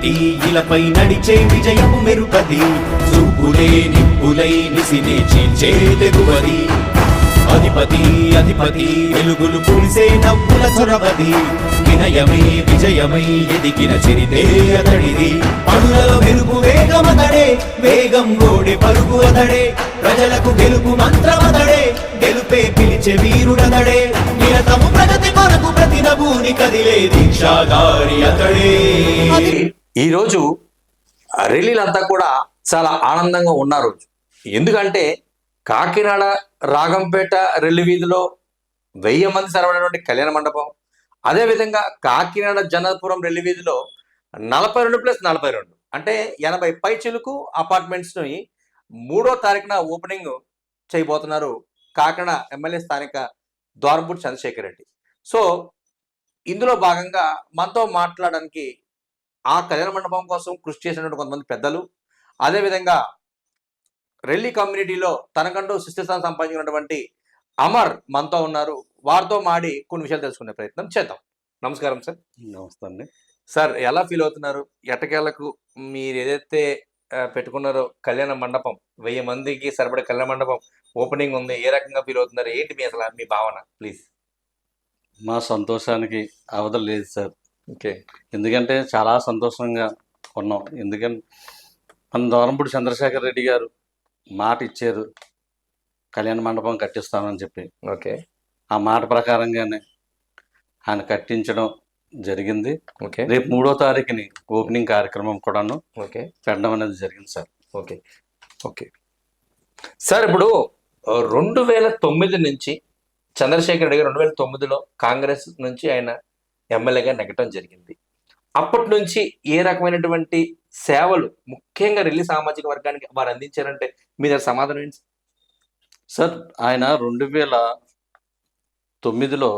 అధిపతి ఇలపై నడిచే విజయము మెరుపది చూపులే నిప్పులై నిసినే చీల్చే తెగువది. అధిపతి అధిపతి వెలుగులు పులిసే నవ్వుల చొరవది. వినయమే విజయమై ఎదిగిన చరితే అతడిది. పనులలో మెరుపు వేగమతడే వేగం గోడే పరుగు అతడే. ప్రజలకు గెలుపు మంత్రమతడే గెలుపే పిలిచే వీరుడతడే. నిరతము ప్రగతి కొరకు ప్రతి నభూని కదిలే దీక్షాగారి అతడే. ఈరోజు రెల్లీలంతా కూడా చాలా ఆనందంగా ఉన్న రోజు. ఎందుకంటే కాకినాడ రాగంపేట రెల్లి వీధిలో వెయ్యి మంది సరబడినటువంటి కళ్యాణ మండపం. అదేవిధంగా కాకినాడ జనపురం రెల్లి వీధిలో నలభై రెండు ప్లస్ నలభై రెండు. అంటే ఎనభై పై చిలుకు అపార్ట్మెంట్స్ని మూడో తారీఖున ఓపెనింగ్ చేయబోతున్నారు కాకినాడ ఎమ్మెల్యే స్థానిక ద్వారంపూడి చంద్రశేఖర్ రెడ్డి. సో ఇందులో భాగంగా మనతో మాట్లాడడానికి ఆ కళ్యాణ మండపం కోసం కృషి చేసినటువంటి కొంతమంది పెద్దలు అదేవిధంగా రెల్లి కమ్యూనిటీలో తనకంటూ శిష్యస్థానం సంపాదించినటువంటి అమర్ మనతో ఉన్నారు. వారితో మాడి కొన్ని విషయాలు తెలుసుకునే ప్రయత్నం చేద్దాం. నమస్కారం సార్. నమస్తే అండి. సార్ ఎలా ఫీల్ అవుతున్నారు? ఎట్టకేలకు మీరు ఏదైతే పెట్టుకున్నారో కళ్యాణ మండపం వెయ్యి మందికి సరిపడే కళ్యాణ మండపం ఓపెనింగ్ ఉంది ఏ రకంగా ఫీల్ అవుతున్నారు? ఏంటి మీ అసలు మీ భావన? ప్లీజ్. మా సంతోషానికి అవధం లేదు సార్. ఓకే. ఎందుకంటే చాలా సంతోషంగా ఉన్నాం. ఎందుకంటే మన దూరంపూడి చంద్రశేఖర్ రెడ్డి గారు మాట ఇచ్చారు కళ్యాణ మండపం కట్టిస్తామని చెప్పి. ఓకే. ఆ మాట ప్రకారంగానే ఆయన కట్టించడం జరిగింది. ఓకే. రేపు మూడో తారీఖుని ఓపెనింగ్ కార్యక్రమం కూడాను ఓకే. పెట్టడం అనేది జరిగింది సార్. ఓకే. ఓకే. సార్ ఇప్పుడు రెండు వేల తొమ్మిది నుంచి చంద్రశేఖర్ రెడ్డి గారు రెండు వేల తొమ్మిదిలో కాంగ్రెస్ నుంచి ఆయన ఎమ్మెల్యేగా నెగ్గటం జరిగింది. అప్పటి నుంచి ఏ రకమైనటువంటి సేవలు ముఖ్యంగా రెల్లి సామాజిక వర్గానికి వారు అందించారంటే మీ దగ్గర సమాధానం ఏంటి? సార్ ఆయన రెండు వేల తొమ్మిదిలో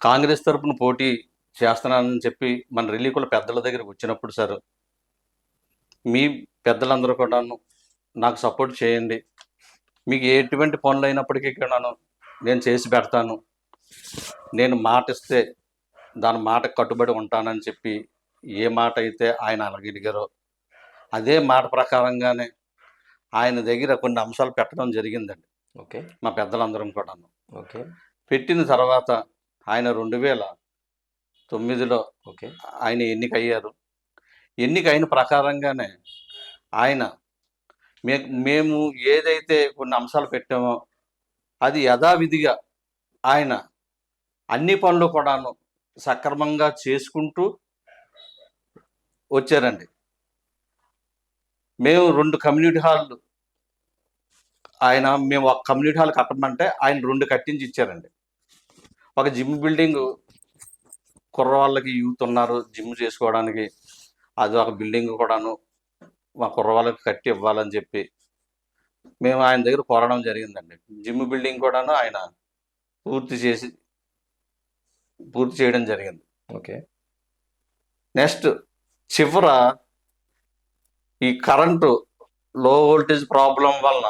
కాంగ్రెస్ తరపున పోటీ చేస్తున్నానని చెప్పి మన రిలీకుల పెద్దల దగ్గరికి వచ్చినప్పుడు సార్ మీ పెద్దలందరూ కూడాను నాకు సపోర్ట్ చేయండి. మీకు ఎటువంటి పనులు అయినప్పటికీ కూడాను నేను చేసి పెడతాను. నేను మాట ఇస్తే దాని మాట కట్టుబడి ఉంటానని చెప్పి ఏ మాట అయితే ఆయన అనగలిగారో అదే మాట ప్రకారంగానే ఆయన దగ్గర కొన్ని అంశాలు పెట్టడం జరిగిందండి. ఓకే. మా పెద్దలందరం కూడాను. ఓకే. పెట్టిన తర్వాత ఆయన రెండు వేల తొమ్మిదిలో ఓకే. ఆయన ఎన్నికయ్యారు. ఎన్నికైన ప్రకారంగానే ఆయన మే మేము ఏదైతే కొన్ని అంశాలు పెట్టామో అది యథావిధిగా ఆయన అన్ని పనులు కూడాను సక్రమంగా చేసుకుంటూ వచ్చారండి. మేము రెండు కమ్యూనిటీ హాల్ ఆయన మేము ఒక కమ్యూనిటీ హాల్ కట్టమంటే ఆయన రెండు కట్టించి ఇచ్చారండి. ఒక జిమ్ బిల్డింగ్ కుర్రవాళ్ళకి యూత్ ఉన్నారు జిమ్ చేసుకోవడానికి. అది ఒక బిల్డింగ్ కూడాను మా కుర్రవాళ్ళకి కట్టి ఇవ్వాలని చెప్పి మేము ఆయన దగ్గర కోరడం జరిగిందండి. జిమ్ బిల్డింగ్ కూడాను ఆయన పూర్తి చేసి పూర్తి చేయడం జరిగింది. ఓకే. నెక్స్ట్ చివర ఈ కరెంటు లో వోల్టేజ్ ప్రాబ్లం వలన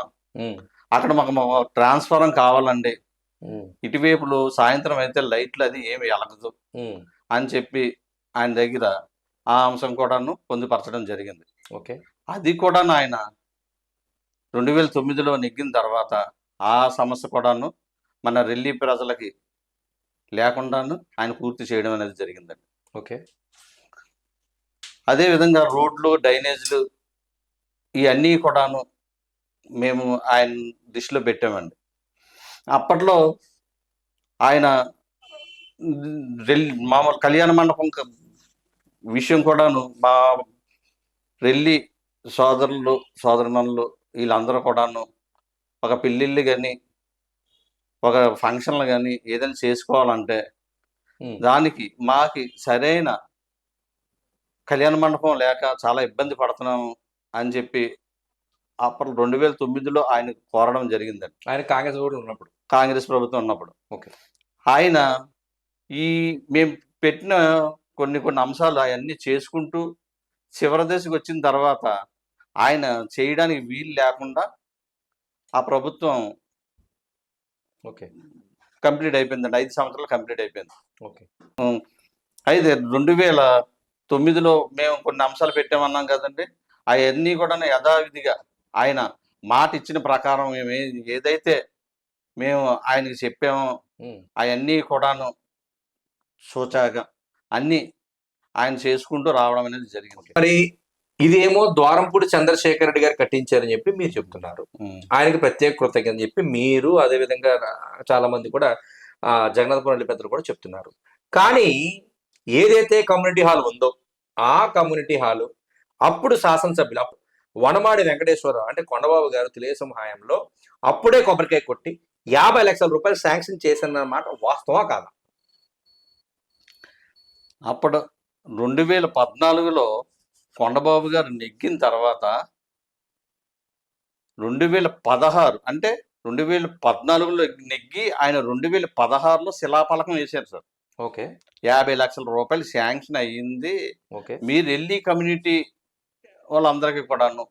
అక్కడ మాకు ట్రాన్స్ఫారం కావాలండి. ఇటువైపులు సాయంత్రం అయితే లైట్లు అది ఏమి వెలగదు ఉమ్, అని చెప్పి ఆయన దగ్గర ఆ అంశం కూడాను పొందుపరచడం జరిగింది. ఓకే. అది కూడా ఆయన రెండు వేల తొమ్మిదిలో నెగ్గిన తర్వాత ఆ సమస్య కూడాను మన రెల్లి ప్రజలకి లేకుండాను ఆయన పూర్తి చేయడం అనేది జరిగిందండి. ఓకే. అదేవిధంగా రోడ్లు డ్రైనేజ్లు ఇవన్నీ కూడాను మేము ఆయన దృష్టిలో పెట్టామండి. అప్పట్లో ఆయన మామూలు కళ్యాణ మండపం విషయం కూడాను మా రెల్లి సోదరులు సోదరుమణులు వీళ్ళందరూ కూడాను ఒక పెళ్ళిళ్ళు కానీ ఒక ఫంక్షన్లు కానీ ఏదైనా చేసుకోవాలంటే. దానికి మాకి సరైన కళ్యాణ మండపం లేక చాలా ఇబ్బంది పడుతున్నాము అని చెప్పి అప్పుడు రెండు వేల తొమ్మిదిలో ఆయన కోరడం జరిగిందండి ఆయన కాంగ్రెస్ కూడా ఉన్నప్పుడు కాంగ్రెస్ ప్రభుత్వం ఉన్నప్పుడు ఓకే. ఆయన ఈ మేము పెట్టిన కొన్ని కొన్ని అంశాలు అవన్నీ చేసుకుంటూ చివరి దశకు వచ్చిన తర్వాత ఆయన చేయడానికి వీలు లేకుండా ఆ ప్రభుత్వం ఓకే. కంప్లీట్ అయిపోయిందండి ఐదు సంవత్సరాలు కంప్లీట్ అయిపోయింది. ఓకే. అయితే రెండు వేల తొమ్మిదిలో మేము కొన్ని అంశాలు పెట్టామన్నాం కదండి. అవన్నీ కూడా యథావిధిగా ఆయన మాట ఇచ్చిన ప్రకారం మేము ఏదైతే మేము ఆయనకి చెప్పామో. అవన్నీ కూడాను సూచాగా అన్నీ ఆయన చేసుకుంటూ రావడం అనేది జరిగింది. మరి ఇదేమో ద్వారంపూడి చంద్రశేఖర్ రెడ్డి గారు కట్టించారని చెప్పి మీరు చెప్తున్నారు. ఆయనకి ప్రత్యేక కృతజ్ఞత చెప్పి మీరు అదే విధంగా చాలా మంది కూడా ఆ, జగన్నాథపురం రెడ్డి పెద్దలు కూడా చెప్తున్నారు. కానీ ఏదైతే కమ్యూనిటీ హాల్ ఉందో ఆ కమ్యూనిటీ హాల్ అప్పుడు శాసనసభ్యులు వనమాడి వెంకటేశ్వరరావు అంటే కొండబాబు గారు తెలుగుదేశం హయాంలో అప్పుడే కొబ్బరికాయ కొట్టి యాభై లక్షల రూపాయలు శాంక్షన్ చేశారన్నమాట వాస్తవా కాదా? అప్పుడు రెండు వేల పద్నాలుగులో కొండబాబు గారు నెగ్గిన తర్వాత రెండు వేల పదహారు అంటే రెండు వేల పద్నాలుగులో నెగ్గి ఆయన రెండు వేల పదహారులో శిలాఫలకం వేశారు సార్. ఓకే. యాభై లక్షల రూపాయలు శాంక్షన్ అయ్యింది. ఓకే. మీరు వెళ్ళి కమ్యూనిటీ వాళ్ళందరికీ కూడాను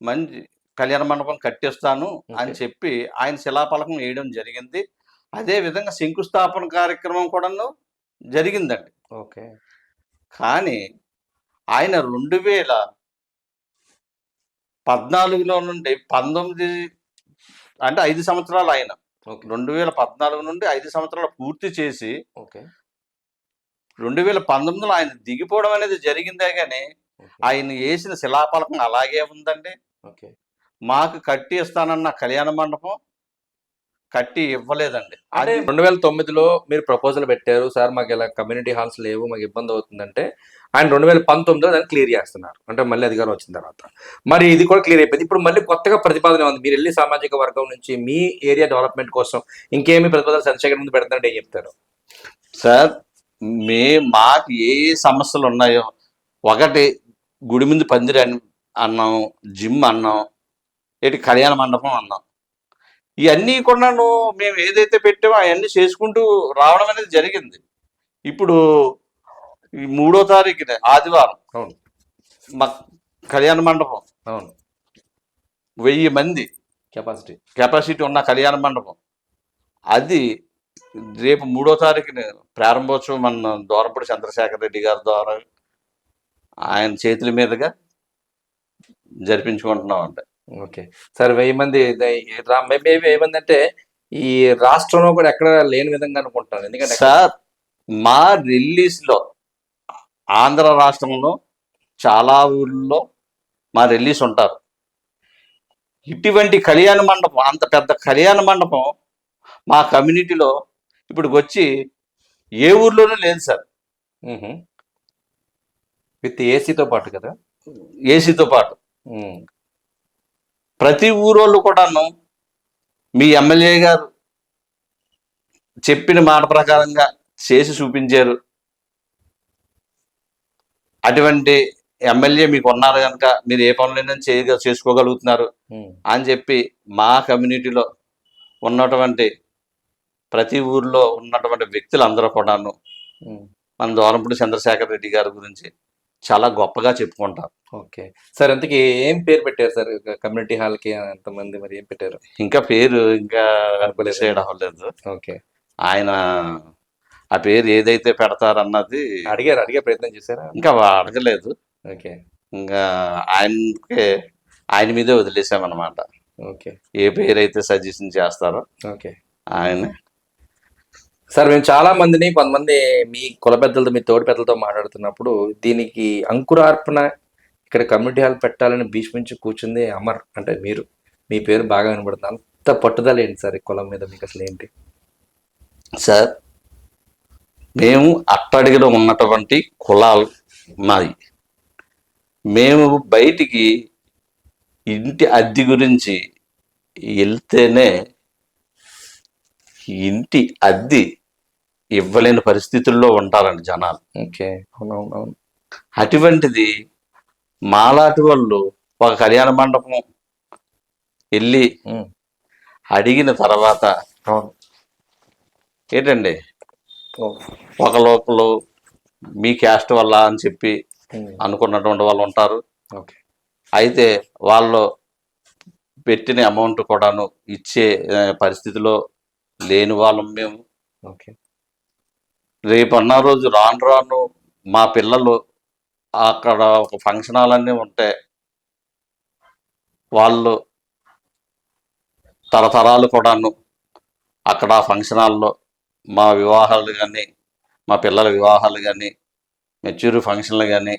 మంచి కళ్యాణ మండపం కట్టిస్తాను అని. చెప్పి ఆయన శిలాఫలకం వేయడం జరిగింది. అదే విధంగా శంకుస్థాపన కార్యక్రమం కూడాను జరిగిందండి. ఓకే. కానీ ఆయన రెండు వేల పద్నాలుగులో నుండి పంతొమ్మిది అంటే ఐదు సంవత్సరాలు ఆయన. రెండు వేల పద్నాలుగు నుండి ఐదు సంవత్సరాలు పూర్తి చేసి ఓకే. రెండు వేల పంతొమ్మిదిలో ఆయన దిగిపోవడం అనేది జరిగిందే కానీ ఆయన వేసిన శిలాఫలకం అలాగే ఉందండి. మాకు కట్టి ఇస్తానన్న కళ్యాణ మండపం కట్టి ఇవ్వలేదండి. అది రెండు వేల తొమ్మిదిలో మీరు ప్రపోజల్ పెట్టారు సార్ మాకు ఇలా కమ్యూనిటీ హాల్స్ లేవు మాకు ఇబ్బంది అవుతుందంటే ఆయన రెండు వేల పంతొమ్మిదిలో దాన్ని క్లియర్ చేస్తున్నారు. అంటే మళ్ళీ అధికారం వచ్చిన తర్వాత. మరి ఇది కూడా క్లియర్ అయిపోయింది. ఇప్పుడు మళ్ళీ కొత్తగా ప్రతిపాదన ఉంది. మీరు వెళ్ళి సామాజిక వర్గం నుంచి మీ ఏరియా డెవలప్మెంట్ కోసం ఇంకేమి ప్రతిపాదన చంద్రశేఖర్ ముందు పెడతారంటే ఏం చెప్తారు? సార్ మే మాకు ఏ సమస్యలు ఉన్నాయో ఒకటి గుడి ముందు పందిరి అని అన్నాం జిమ్ అన్నాం ఏంటి కళ్యాణ మండపం అన్నాం. ఇవన్నీ కూడాను మేము ఏదైతే పెట్టామో అవన్నీ చేసుకుంటూ రావడం అనేది జరిగింది. ఇప్పుడు ఈ మూడో తారీఖున ఆదివారం అవును. మా కళ్యాణ మండపం అవును. వెయ్యి మంది కెపాసిటీ. కెపాసిటీ ఉన్న కళ్యాణ మండపం. అది రేపు మూడో తారీఖున ప్రారంభోత్సవం మన దూరపూడి చంద్రశేఖర్ రెడ్డి గారి ద్వారా ఆయన చేతుల మీదుగా జరిపించుకుంటున్నాం అంటే ఓకే. సార్ వెయ్యి మంది మేబీ వెయ్యి మంది అంటే ఈ రాష్ట్రంలో కూడా ఎక్కడ లేని విధంగా అనుకుంటాను. ఎందుకంటే సార్ మా రిలీజ్లో ఆంధ్ర రాష్ట్రంలో చాలా ఊర్లలో మా రిలీజ్ ఉంటారు. ఇటువంటి కళ్యాణ మండపం అంత పెద్ద కళ్యాణ మండపం మా కమ్యూనిటీలో ఇప్పుడు వచ్చి ఏ ఊర్లోనూ లేదు సార్. విత్ ఏసీతో పాటు కదా? ఏసీతో పాటు. ప్రతి ఊరోళ్ళు కూడాను మీ ఎమ్మెల్యే గారు చెప్పిన మాట ప్రకారంగా చేసి చూపించారు అటువంటి ఎమ్మెల్యే మీకు ఉన్నారు కనుక మీరు ఏ పనులైనా చేయగ చేసుకోగలుగుతున్నారు. అని చెప్పి మా కమ్యూనిటీలో ఉన్నటువంటి ప్రతి ఊర్లో ఉన్నటువంటి వ్యక్తులు అందరూ కూడాను. మన దూరంపూడి చంద్రశేఖర్ రెడ్డి గారి గురించి చాలా గొప్పగా చెప్పుకుంటారు. ఓకే. సార్ ఇంతకీ ఏం పేరు పెట్టారు సార్? కమ్యూనిటీ హాల్కి అంతమంది మరి ఏం పెట్టారు? ఇంకా పేరు ఇంకా. డిసైడ్ అవ్వలేదు. ఓకే. ఆయన ఆ పేరు ఏదైతే పెడతారన్నది అడిగారు అడిగే ప్రయత్నం చేశారా? ఇంకా అడగలేదు. ఓకే. ఇంకా ఆయనకే ఆయన మీదే వదిలేసామన్నమాట. ఓకే. ఏ పేరు అయితే సజెషన్ చేస్తారో ఓకే. ఆయన. సార్ మేము చాలా మందిని కొంతమంది మీ కుల పెద్దలతో మీ తోటి పెద్దలతో మాట్లాడుతున్నప్పుడు దీనికి అంకురార్పణ ఇక్కడ కమ్యూనిటీ హాల్ పెట్టాలని భీష్మించి కూర్చుంది అమర్ అంటే మీరు. మీ పేరు బాగా వినబడుతుంది. అంత పట్టుదల ఏంటి సార్ ఈ కులం మీద మీకు అసలు ఏంటి? సార్ మేము అట్టడిగిలో ఉన్నటువంటి కులాలు మాది. మేము బయటికి ఇంటి అద్దె గురించి వెళ్తేనే ఇంటి అద్దె ఇవ్వలేని పరిస్థితుల్లో ఉంటారండి జనాలు. ఓకే. అవునవునవును. అటువంటిది మాలాంటి వాళ్ళు ఒక కళ్యాణ మండపం వెళ్ళి అడిగిన తర్వాత ఏంటండి? ఒక లోపల మీ క్యాస్ట్ వల్ల అని చెప్పి అనుకున్నటువంటి వాళ్ళు ఉంటారు. ఓకే. అయితే వాళ్ళు పెట్టిన అమౌంట్ కూడాను ఇచ్చే పరిస్థితిలో లేని వాళ్ళం మేము. ఓకే. రేపు అన్న రోజు రాను రాను మా పిల్లలు అక్కడ ఒక ఫంక్షన్ హాలన్నీ ఉంటే వాళ్ళు తరతరాలు కూడాను అక్కడ ఆ ఫంక్షన్ హాల్లో మా వివాహాలు కానీ మా పిల్లల వివాహాలు కానీ మెచ్యూర్ ఫంక్షన్లు కానీ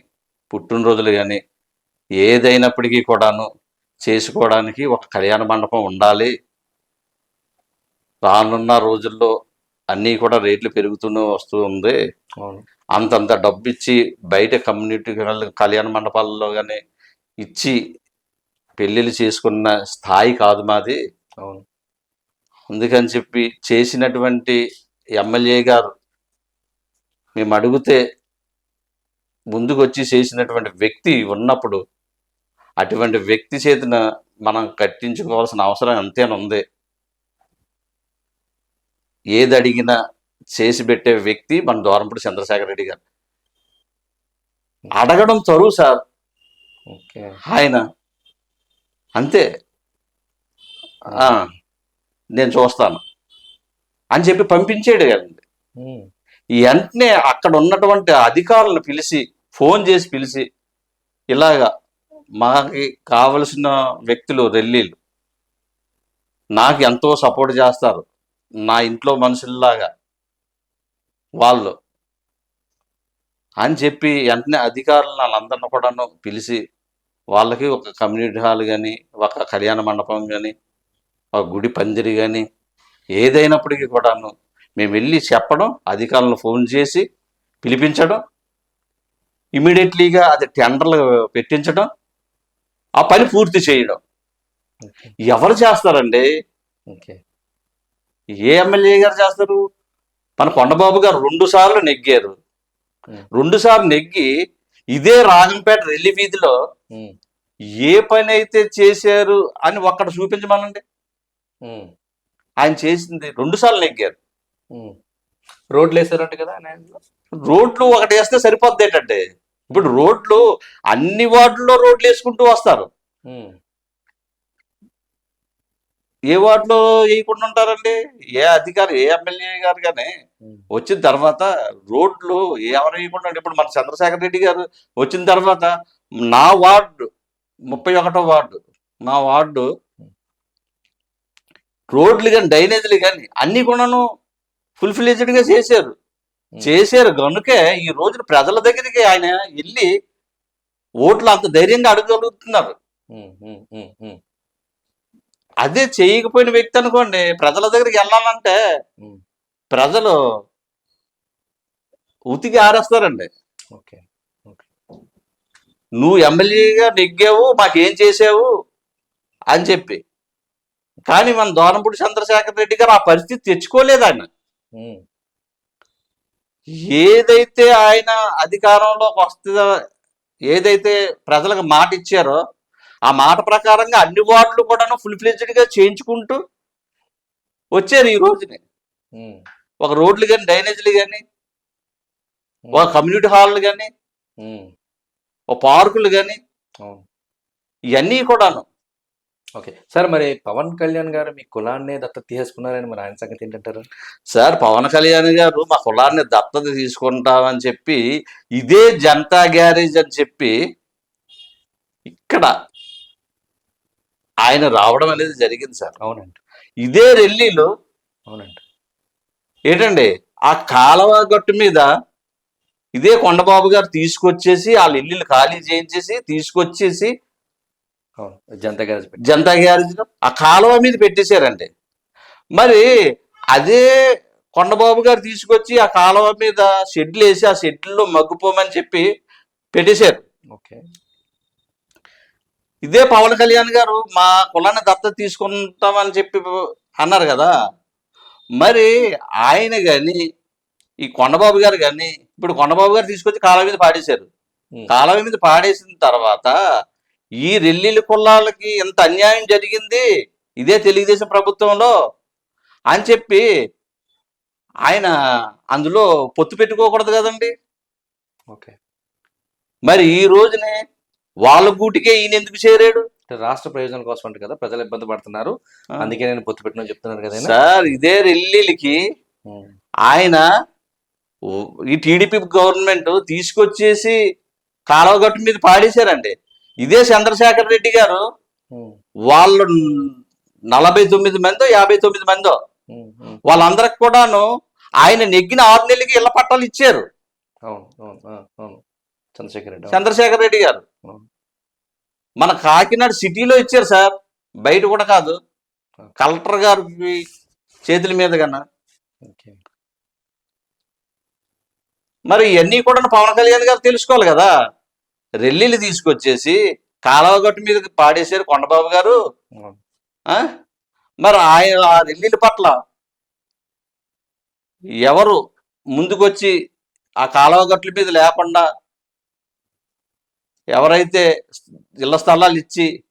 పుట్టినరోజులు కానీ ఏదైనప్పటికీ కూడాను చేసుకోవడానికి ఒక కళ్యాణ మండపం ఉండాలి. రానున్న రోజుల్లో అన్నీ కూడా రేట్లు పెరుగుతూనే వస్తూ ఉంది. అంతంత డబ్బు ఇచ్చి బయట కమ్యూనిటీ కళ్యాణ మండపాలలో కానీ ఇచ్చి పెళ్ళిళ్ళు చేసుకున్న స్థాయి కాదు మాది. అవును. అందుకని చెప్పి చేసినటువంటి ఎమ్మెల్యే గారు మేము అడిగితే ముందుకు వచ్చి చేసినటువంటి వ్యక్తి ఉన్నప్పుడు అటువంటి వ్యక్తి చేతిన మనం కట్టించుకోవాల్సిన అవసరం ఎంతైనా ఉంది. ఏది అడిగినా చేసి పెట్టే వ్యక్తి మన దూరంపూడి చంద్రశేఖర్ రెడ్డి గారు. అడగడం తరువు సార్. ఓకే. ఆయన. అంతే. నేను చూస్తాను. అని చెప్పి పంపించేడు కదండి. వెంటనే అక్కడ ఉన్నటువంటి అధికారులను పిలిచి ఫోన్ చేసి పిలిచి ఇలాగా మాకి కావలసిన వ్యక్తులు రెల్లీలు నాకు ఎంతో సపోర్ట్ చేస్తారు. నా ఇంట్లో మనుషుల్లాగా వాళ్ళు అని చెప్పి వెంటనే అధికారులు వాళ్ళందరిని కూడాను పిలిచి వాళ్ళకి ఒక కమ్యూనిటీ హాల్ కానీ ఒక కళ్యాణ మండపం కానీ ఒక గుడి పందిరి కానీ ఏదైనప్పటికీ కూడాను మేము వెళ్ళి చెప్పడం అధికారులను ఫోన్ చేసి పిలిపించడం ఇమీడియట్లీగా అది టెండర్లు పెట్టించడం ఆ పని పూర్తి చేయడం. ఎవరు చేస్తారండి? ఏ ఎమ్మెల్యే గారు చేస్తారు? మన కొండబాబు గారు రెండు సార్లు నెగ్గారు. రెండు సార్లు నెగ్గి ఇదే రాజంపేట రెల్లి వీధిలో ఏ పని అయితే చేశారు అని ఒక్కడ చూపించమనండి. ఆయన చేసింది రెండు సార్లు నెగ్గారు. రోడ్లు వేసారంట కదా? రోడ్లు ఒకటి వేస్తే సరిపోద్ది ఏంటంటే ఇప్పుడు రోడ్లు అన్ని వార్డుల్లో రోడ్లు వేసుకుంటూ వస్తారు. ఏ వార్డులో వేయకుండా ఉంటారండి? ఏ అధికారి ఏ ఎమ్మెల్యే గారు కానీ వచ్చిన తర్వాత రోడ్లు ఎవరు వేయకుండా. ఇప్పుడు మన చంద్రశేఖర్ రెడ్డి గారు వచ్చిన తర్వాత నా వార్డు ముప్పై ఒకటో వార్డు నా వార్డు రోడ్లు కానీ డ్రైనేజీలు కానీ అన్ని కూడాను ఫుల్గా చేశారు చేశారు కనుకే ఈ రోజున ప్రజల దగ్గరికి ఆయన వెళ్ళి ఓట్లు అంత ధైర్యంగా అడగగలుగుతున్నారు. ఉమ్, అదే చేయకపోయిన వ్యక్తి అనుకోండి ప్రజల దగ్గరికి వెళ్ళాలంటే. ప్రజలు ఉతికి ఆరేస్తారండి. ఓకే. నువ్వు ఎమ్మెల్యేగా నెగ్గావు మాకేం చేసావు అని చెప్పి. కానీ మన దోనంపూడి చంద్రశేఖర్ రెడ్డి గారు ఆ పరిస్థితి తెచ్చుకోలేదు ఆయన. ఏదైతే ఆయన అధికారంలోకి వస్తుందో ఏదైతే ప్రజలకు మాట ఇచ్చారో ఆ మాట ప్రకారంగా అన్ని వార్డులు కూడాను ఫుల్గా చేయించుకుంటూ వచ్చారు ఈ రోజుని. ఒక రోడ్లు కానీ డ్రైనేజీలు కానీ ఒక కమ్యూనిటీ హాల్లు కానీ ఒక పార్కులు కానీ ఇవన్నీ కూడాను. ఓకే. సార్ మరి పవన్ కళ్యాణ్ గారు మీ కులాన్ని దత్తత తీసుకున్నారని మరి ఆయన సంగతి ఏంటంటారు? సార్ పవన్ కళ్యాణ్ గారు మా కులాన్ని దత్తత తీసుకుంటామని చెప్పి ఇదే జనతా గ్యారేజ్ అని చెప్పి ఇక్కడ ఆయన రావడం అనేది జరిగింది సార్. అవునండి. ఇదే రెల్లీలో అవునండి. ఏంటండి ఆ కాలువ గట్టు మీద ఇదే కొండబాబు గారు తీసుకొచ్చేసి వాళ్ళ ఇల్లులు ఖాళీ చేయించేసి తీసుకొచ్చేసి జనతా గ్యారేజ్ జనతా గ్యారేజ్లో ఆ కాలువ మీద పెట్టేశారండి. మరి అదే కొండబాబు గారు తీసుకొచ్చి ఆ కాలువ మీద షెడ్లు వేసి ఆ షెడ్లలో మగ్గుపోమని చెప్పి పెట్టేశారు. ఓకే. ఇదే పవన్ కళ్యాణ్ గారు మా కులాన్ని దత్తత తీసుకుంటామని చెప్పి అన్నారు కదా. మరి ఆయన కానీ ఈ కొండబాబు గారు కానీ ఇప్పుడు కొండబాబు గారు తీసుకొచ్చి కాలం మీద పాడేశారు. కాలం మీద పాడేసిన తర్వాత ఈ రెల్లిల కులాలకి ఎంత అన్యాయం జరిగింది ఇదే తెలుగుదేశం ప్రభుత్వంలో అని చెప్పి ఆయన అందులో పొత్తు పెట్టుకోకూడదు కదండి. ఓకే. మరి ఈ రోజునే వాళ్ళ గూటికే ఈయన ఎందుకు చేరాడు అంటే రాష్ట్ర ప్రయోజనం కోసం అంటే కదా ప్రజలు ఇబ్బంది పడుతున్నారు అందుకే నేను పొత్తు పెట్టిన చెప్తున్నారు కదా. సార్ ఇదే రెల్లిలకి ఉమ్, ఆయన ఈ టీడీపీ గవర్నమెంట్ తీసుకొచ్చేసి కాలువ గట్టు మీద పాడేశారండి ఇదే చంద్రశేఖర్ రెడ్డి గారు వాళ్ళు నలభై తొమ్మిది మందో యాభై తొమ్మిది మందో. వాళ్ళందరికి కూడాను ఆయన నెగ్గిన ఆరు నెలలకి ఇళ్ళ పట్టాలు ఇచ్చారు అవును అవును ఆ, అవును చంద్రశేఖర్ రెడ్డి. చంద్రశేఖర్ రెడ్డి గారు. మన కాకినాడ సిటీలో ఇచ్చారు సార్. బయట కూడా కాదు. కలెక్టర్ గారి చేతుల మీద కన్నా. మరి ఇవన్నీ కూడా పవన్ కళ్యాణ్ గారు తెలుసుకోవాలి కదా. రెల్లీలు తీసుకొచ్చేసి కాలువ గట్టు మీద పాడేశారు కొండబాబు గారు? మరి ఆయన ఆ రెల్లీల పట్ల ఎవరు ముందుకొచ్చి ఆ కాలువ గట్ల మీద లేకుండా ఎవరైతే ఇళ్ళ స్థలాలు ఇచ్చి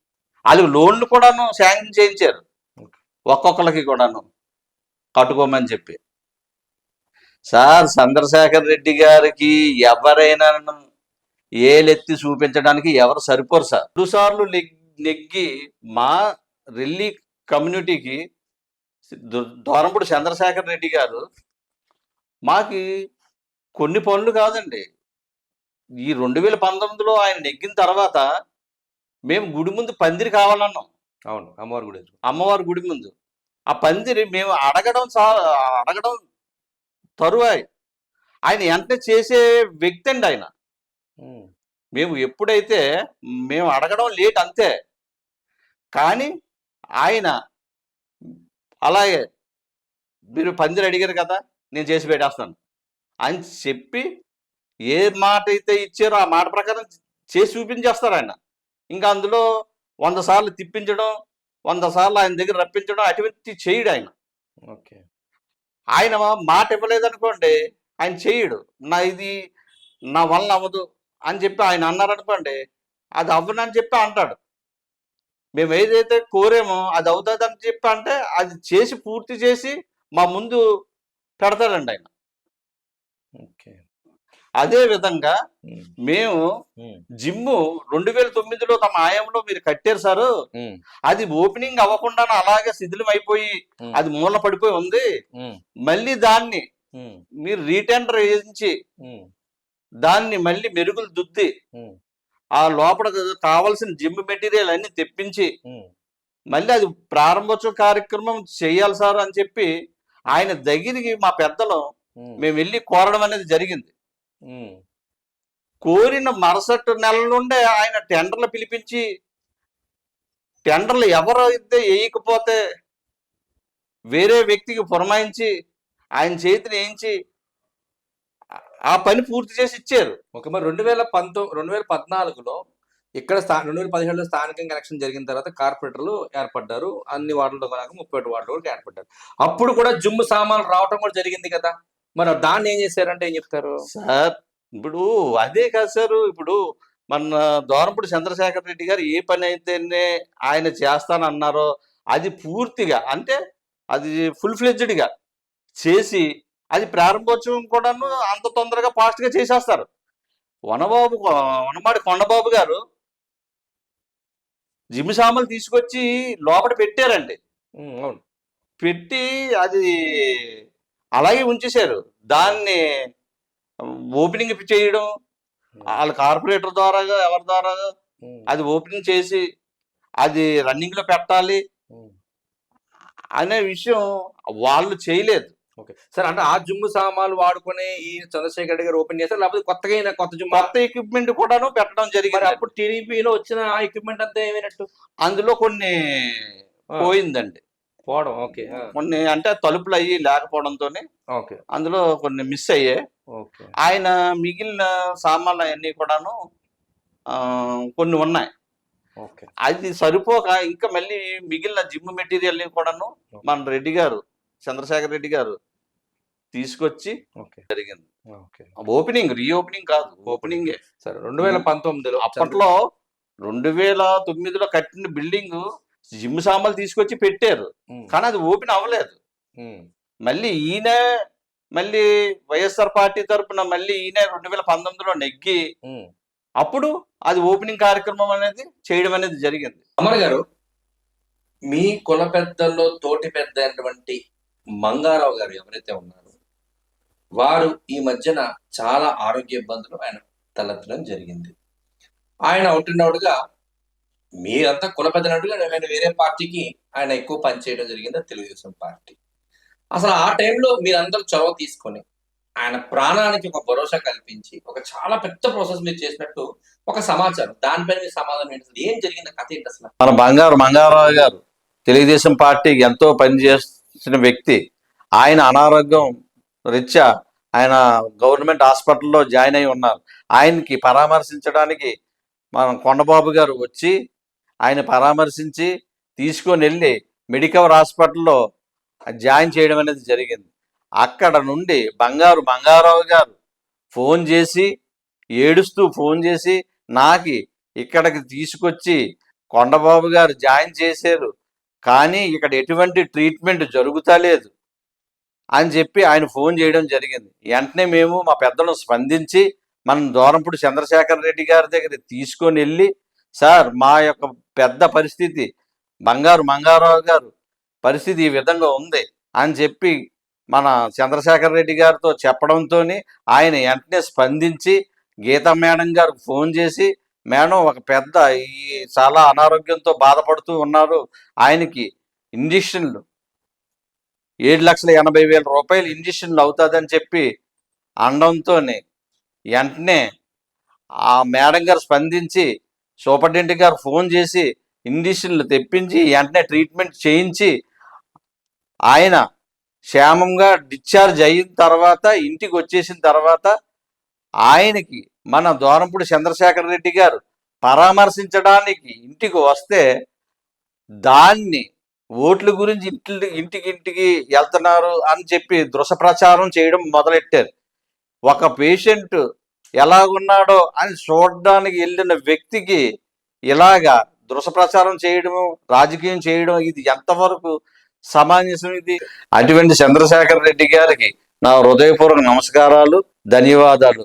వాళ్ళు లోన్లు కూడాను శాంక్షన్ చేయించారు. ఒక్కొక్కరికి కూడాను కట్టుకోమని చెప్పి. సార్ చంద్రశేఖర్ రెడ్డి గారికి ఎవరైనా ఏలెత్తి చూపించడానికి ఎవరు సరిపోరు సార్. రెండుసార్లు నెగ్- నెగ్గి మా రెల్లి కమ్యూనిటీకి దు- దూరంపుడు చంద్రశేఖర్ రెడ్డి గారు మాకి కొన్ని పనులు కాదండి. ఈ రెండు వేల పంతొమ్మిదిలో ఆయన నెగ్గిన తర్వాత మేము గుడి ముందు పందిరి కావాలన్నాం. అవును అమ్మవారి గుడి. అమ్మవారి గుడి ముందు. ఆ పందిరి మేము అడగడం అడగడం తరువాయి. ఆయన వెంటనే చేసే వ్యక్తి అండి ఆయన. మేము ఎప్పుడైతే మేము అడగడం లేట్ అంతే. కానీ ఆయన అలాగే మీరు పందిరి అడిగారు కదా నేను చేసి పెట్టేస్తాను. అని చెప్పి ఏ మాట అయితే ఇచ్చారో ఆ మాట ప్రకారం చేసి చూపించేస్తారు ఆయన. ఇంకా అందులో వంద సార్లు తిప్పించడం వంద సార్లు ఆయన దగ్గర రప్పించడం అటువంటి చేయడు ఆయన. ఓకే. ఆయన మాట ఇవ్వలేదనుకోండి ఆయన చేయడు. నా ఇది నా వల్ల అవ్వదు అని చెప్పి ఆయన అన్నారనుకోండి అది అవ్వనని చెప్పి అంటాడు. మేము ఏదైతే కోరేమో అది అవుతుంది అని చెప్పి అంటే అది చేసి పూర్తి చేసి మా ముందు పెడతాడండి ఆయన. ఓకే. అదే విధంగా మేము జిమ్ రెండు వేల తొమ్మిదిలో తమ ఆయంలో మీరు కట్టారు సారు. అది ఓపెనింగ్ అవ్వకుండా అలాగే శిథిలం అయిపోయి అది మూల పడిపోయి ఉంది మళ్ళీ దాన్ని మీరు రీటెండర్ వేయించి దాన్ని మళ్ళీ మెరుగులు దుద్ది ఆ లోపల కావాల్సిన జిమ్ మెటీరియల్ అన్ని తెప్పించి. మళ్ళీ అది ప్రారంభోత్సవ కార్యక్రమం చేయాలి సార్ అని చెప్పి ఆయన దగ్గరికి మా పెద్దలు మేము వెళ్ళి కోరడం అనేది జరిగింది. కోరిన మరుసటి నెల నుండే ఆయన టెండర్లు పిలిపించి టెండర్లు ఎవరు అయితే వేయకపోతే వేరే వ్యక్తికి పురమాయించి ఆయన చేతిని వేయించి ఆ- ఆ పని పూర్తి చేసి ఇచ్చారు. ఓకే మరి రెండు వేల పంతొమ్మిది రెండు వేల పద్నాలుగులో ఇక్కడ స్థా రెండు వేల పదిహేడులో స్థానికంగా ఎలక్షన్ జరిగిన తర్వాత కార్పొరేటర్లు ఏర్పడ్డారు. అన్ని వార్డులతో కనుక ముప్పై ఒకటి వార్డులు కూడా ఏర్పడ్డారు. అప్పుడు కూడా జుమ్ము సామాన్లు రావటం కూడా జరిగింది కదా. మరి దాన్ని ఏం చేశారంటే ఏం చెప్తారు? సార్ ఇప్పుడు అదే కాదు సార్ ఇప్పుడు మన దోరంపూడి చంద్రశేఖర్ రెడ్డి గారు ఏ పని అయితేనే ఆయన చేస్తానన్నారో అది పూర్తిగా అంటే అది ఫుల్ ఫ్లెడ్జ్డ్గా చేసి అది ప్రారంభోత్సవం కూడాను అంత తొందరగా ఫాస్ట్గా చేసేస్తారు. వనబాబు వనమాడి కొండబాబు గారు జిమ్ సామాన్లు తీసుకొచ్చి లోపల పెట్టారండి. అవును. పెట్టి అది అలాగే ఉంచేశారు. దాన్ని ఓపెనింగ్ చేయడం వాళ్ళ కార్పొరేటర్ ద్వారా ఎవరి ద్వారా ఉమ్, అది ఓపెనింగ్ చేసి అది రన్నింగ్లో పెట్టాలి ఉమ్. అనే విషయం వాళ్ళు చేయలేదు. ఓకే. సార్ అంటే ఆ జుమ్ము సామాన్లు వాడుకొని ఈ చంద్రశేఖర్ రెడ్డి గారు ఓపెన్ చేస్తారు లేకపోతే కొత్తగా అయిన కొత్త జుమ్ము? కొత్త ఎక్విప్మెంట్ కూడాను పెట్టడం జరిగింది. అప్పుడు టీడీపీలో వచ్చిన ఆ ఎక్విప్మెంట్ అంతా ఏమైనట్టు? అందులో కొన్ని పోయిందండి. పోవడం ఓకే కొన్ని అంటే తలుపులు అయ్యి లేకపోవడంతో ఓకే. అందులో కొన్ని మిస్ అయ్యాయి. ఓకే. ఆయన మిగిలిన సామాన్లు అవన్నీ కూడాను ఆ, కొన్ని ఉన్నాయి. ఓకే. అది సరిపోక ఇంకా మళ్ళీ మిగిలిన జిమ్ మెటీరియల్ కూడాను మన రెడ్డి గారు చంద్రశేఖర్ రెడ్డి గారు తీసుకొచ్చి ఓకే. జరిగింది. ఓపెనింగ్ రీఓపెనింగ్ కాదు ఓపెనింగే. సరే రెండు వేల పంతొమ్మిదిలో అప్పట్లో రెండు వేల తొమ్మిదిలో కట్టిన బిల్డింగ్ జిమ్ సామాన్లు తీసుకొచ్చి పెట్టారు. కానీ అది ఓపెన్ అవ్వలేదు. మళ్ళీ ఈయన మళ్ళీ వైఎస్ఆర్ పార్టీ తరపున మళ్ళీ ఈయన రెండు వేల పంతొమ్మిదిలో నెగ్గి. అప్పుడు అది ఓపెనింగ్ కార్యక్రమం అనేది చేయడం అనేది జరిగింది. అమర్ గారు మీ కుల పెద్దల్లో తోటి పెద్ద అయినటువంటి మంగారావు గారు ఎవరైతే ఉన్నారో వారు ఈ మధ్యన చాలా ఆరోగ్య ఇబ్బందులు ఆయన తలెత్తడం జరిగింది. ఆయన అవుతున్నట్టుగా మీరంతా కుల పెద్దనట్టుగా ఆయన వేరే పార్టీకి ఆయన ఎక్కువ పనిచేయడం జరిగింది? తెలుగుదేశం పార్టీ. అసలు ఆ టైంలో మీరందరూ చొరవ తీసుకొని ఆయన ప్రాణానికి ఒక భరోసా కల్పించి ఒక చాలా పెద్ద ప్రాసెస్ మీరు చేసినట్టు ఒక సమాచారం. దానిపైన మీ సమాధానం ఏంటి ఏం జరిగింది? కథ ఏంటి అసలు? మన బంగారు మంగారావు గారు తెలుగుదేశం పార్టీకి ఎంతో పనిచేసిన వ్యక్తి. ఆయన అనారోగ్యం రీత్యా ఆయన గవర్నమెంట్ హాస్పిటల్లో జాయిన్ అయి ఉన్నారు. ఆయనకి పరామర్శించడానికి మనం కొండబాబు గారు వచ్చి ఆయన పరామర్శించి తీసుకొని వెళ్ళి మెడికవర్ హాస్పిటల్లో జాయిన్ చేయడం అనేది జరిగింది. అక్కడ నుండి బంగారు మంగారావు గారు ఫోన్ చేసి ఏడుస్తూ ఫోన్ చేసి నాకి ఇక్కడికి తీసుకొచ్చి కొండబాబు గారు జాయిన్ చేశారు కానీ ఇక్కడ ఎటువంటి ట్రీట్మెంట్ జరుగుతలేదు అని చెప్పి ఆయన ఫోన్ చేయడం జరిగింది. వెంటనే మేము మా పెద్దలను స్పందించి మనం దూరంపుడు చంద్రశేఖర్ రెడ్డి గారి దగ్గర తీసుకొని వెళ్ళి సార్ మా యొక్క పెద్ద పరిస్థితి. బంగారు మంగారావు గారు పరిస్థితి ఈ విధంగా ఉంది అని చెప్పి మన చంద్రశేఖర్ రెడ్డి గారితో చెప్పడంతో ఆయన వెంటనే స్పందించి గీతా మేడం గారికి ఫోన్ చేసి మేడం ఒక పెద్ద ఈ చాలా అనారోగ్యంతో బాధపడుతూ ఉన్నారు. ఆయనకి ఇంజక్షన్లు ఏడు లక్షల ఎనభై వేల రూపాయలు ఇంజక్షన్లు అవుతుందని చెప్పి అనడంతో వెంటనే ఆ మేడం గారు స్పందించి సూపరింటెండెంట్ గారు ఫోన్ చేసి ఇంజక్షన్లు తెప్పించి వెంటనే ట్రీట్మెంట్ చేయించి ఆయన క్షేమంగా డిశ్చార్జ్ అయిన తర్వాత ఇంటికి వచ్చేసిన తర్వాత ఆయనకి మన దోరంపూడి చంద్రశేఖర రెడ్డి గారు పరామర్శించడానికి ఇంటికి వస్తే దాన్ని ఓట్ల గురించి ఇంటి ఇంటికి ఇంటికి వెళ్తున్నారు అని చెప్పి దృశ ప్రచారం చేయడం మొదలెట్టారు. ఒక పేషెంట్ ఎలాగున్నాడో అని చూడడానికి వెళ్ళిన వ్యక్తికి ఇలాగా దృశ ప్రచారం చేయడము రాజకీయం చేయడం ఇది ఎంతవరకు సమంజసం ఇది? అటువంటి చంద్రశేఖర్ రెడ్డి గారికి నా హృదయపూర్వక నమస్కారాలు ధన్యవాదాలు.